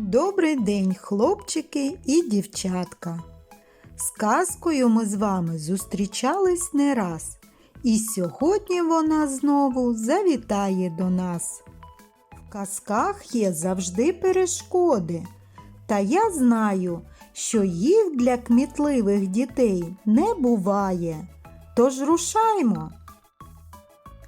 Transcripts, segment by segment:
Добрий день, хлопчики і дівчатка. З казкою ми з вами зустрічались не раз, і сьогодні вона знову завітає до нас. В казках є завжди перешкоди, та я знаю, що їх для кмітливих дітей не буває. Тож рушаймо.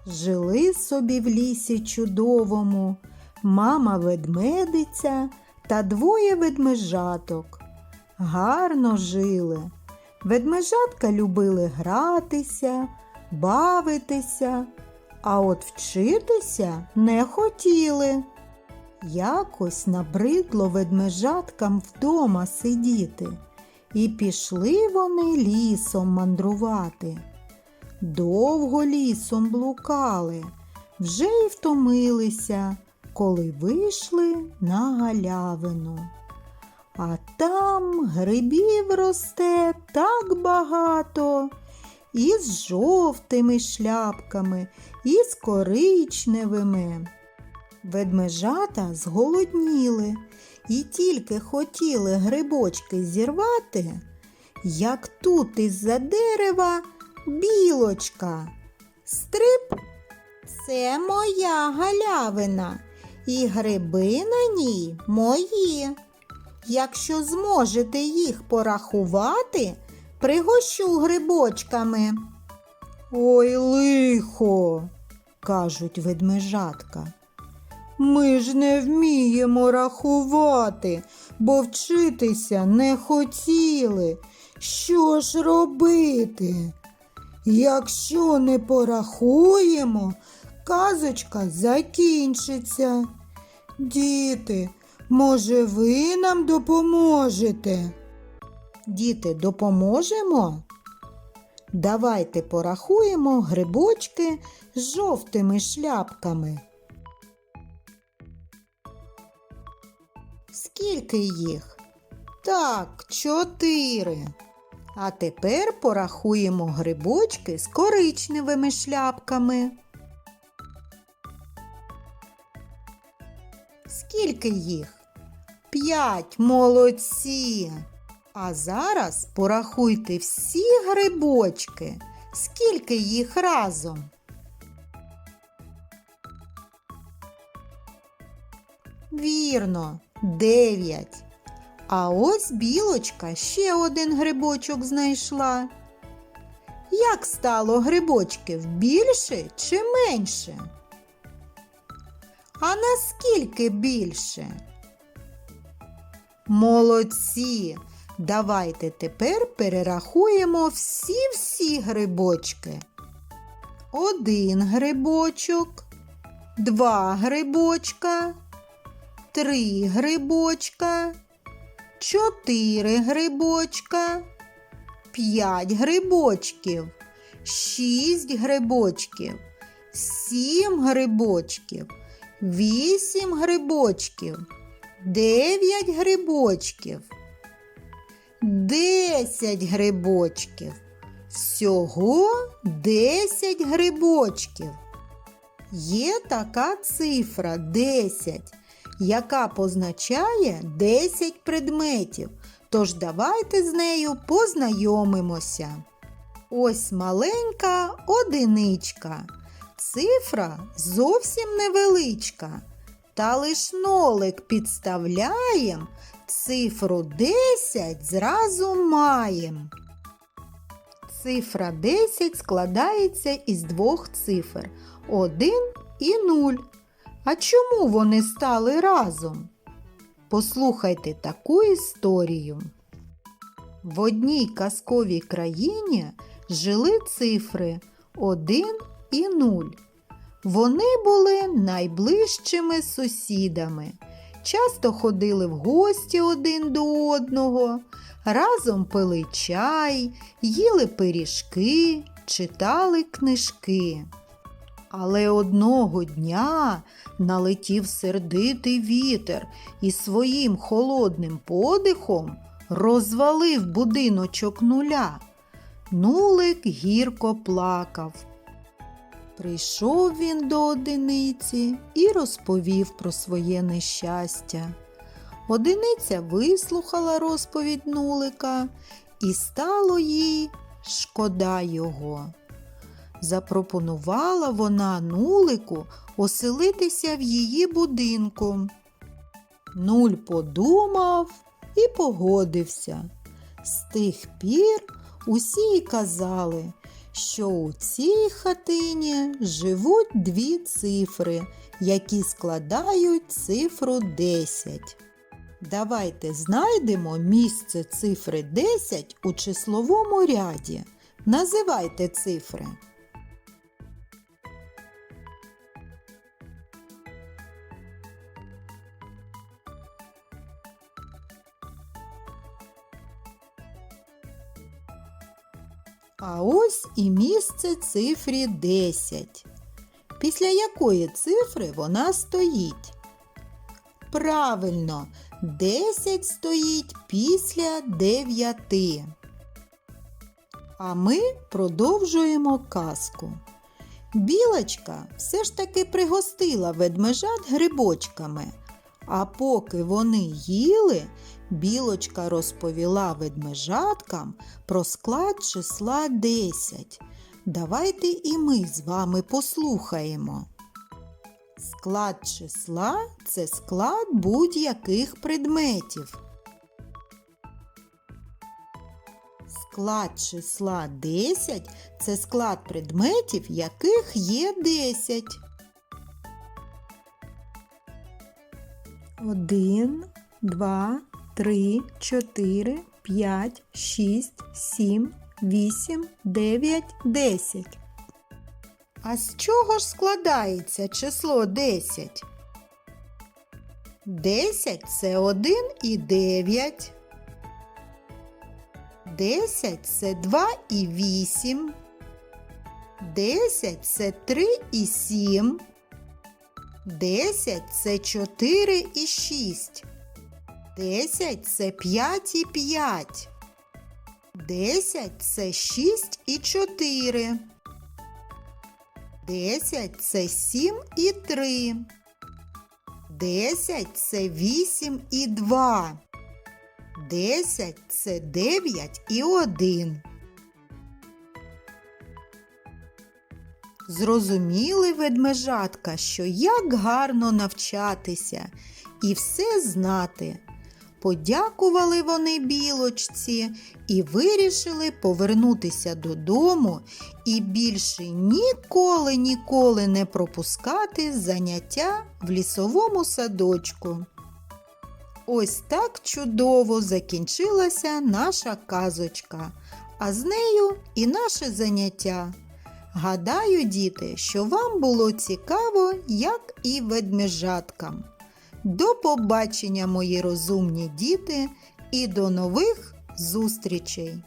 Жили собі в лісі чудовому мама ведмедиця та двоє ведмежаток. Гарно жили. Ведмежатка любили гратися, бавитися, а от вчитися не хотіли. Якось набридло ведмежаткам вдома сидіти, і пішли вони лісом мандрувати. Довго лісом блукали, вже й втомилися, коли вийшли на галявину. А там грибів росте так багато, і з жовтими шляпками, і з коричневими. Ведмежата зголодніли і тільки хотіли грибочки зірвати, як тут із-за дерева білочка. Стрип це моя галявина, і гриби на ній мої. Якщо зможете їх порахувати, пригощу грибочками. Ой, лихо, кажуть ведмежатка. Ми ж не вміємо рахувати, бо вчитися не хотіли. Що ж робити? Якщо не порахуємо, казочка закінчиться. Діти, може, ви нам допоможете? Діти, допоможемо? Давайте порахуємо грибочки з жовтими шляпками. Скільки їх? Так, чотири. А тепер порахуємо грибочки з коричневими шляпками. Скільки їх? П'ять молодці. А зараз порахуйте всі грибочки. Скільки їх разом? Вірно, дев'ять. А ось білочка ще один грибочок знайшла. Як стало грибочків більше чи менше? А наскільки більше? Молодці! Давайте тепер перерахуємо всі-всі грибочки. Один грибочок, два грибочка, три грибочка, чотири грибочка, п'ять грибочків, шість грибочків, сім грибочків, вісім грибочків, дев'ять грибочків, десять грибочків. Всього десять грибочків. Є така цифра 10, яка позначає 10 предметів. Тож давайте з нею познайомимося. Ось маленька одиничка. Цифра зовсім невеличка. Та лиш нолик підставляєм, цифру 10 зразу маєм. Цифра 10 складається із двох цифр 1 і 0. А чому вони стали разом? Послухайте таку історію. В одній казковій країні жили цифри 1 і 0. Вони були найближчими сусідами, часто ходили в гості один до одного, разом пили чай, їли пиріжки, читали книжки. Але одного дня налетів сердитий вітер і своїм холодним подихом розвалив будиночок нуля. Нулик гірко плакав. Прийшов він до одиниці і розповів про своє нещастя. Одиниця вислухала розповідь нулика, і стало їй шкода його. Запропонувала вона нулику оселитися в її будинку. Нуль подумав і погодився. З тих пір усі й казали, що у цій хатині живуть дві цифри, які складають цифру 10. Давайте знайдемо місце цифри 10 у числовому ряді. Називайте цифри. А ось і місце цифрі 10. Після якої цифри вона стоїть? Правильно, 10 стоїть після 9. А ми продовжуємо казку. Білочка все ж таки пригостила ведмежат грибочками. А поки вони їли, білочка розповіла ведмежаткам про склад числа 10. Давайте і ми з вами послухаємо. Склад числа це склад будь-яких предметів. Склад числа 10 це склад предметів, яких є 10. Один, два, три, чотири, п'ять, шість, сім, вісім, дев'ять, десять. А з чого ж складається число 10? 10 це 1 і 9. 10 це 2 і 8. 10 це 3 і 7. 10 це 4 і 6. 10 це 5 і 5. 10 це 6 і 4. 10 це 7 і 3. 10 це 8 і 2. 10 це 9 і 1. Зрозуміли ведмежатка, що як гарно навчатися і все знати. Подякували вони білочці і вирішили повернутися додому і більше ніколи ніколи не пропускати заняття в лісовому садочку. Ось так чудово закінчилася наша казочка, а з нею і наше заняття. Гадаю, діти, що вам було цікаво, як і ведмежаткам. До побачення, мої розумні діти, і до нових зустрічей!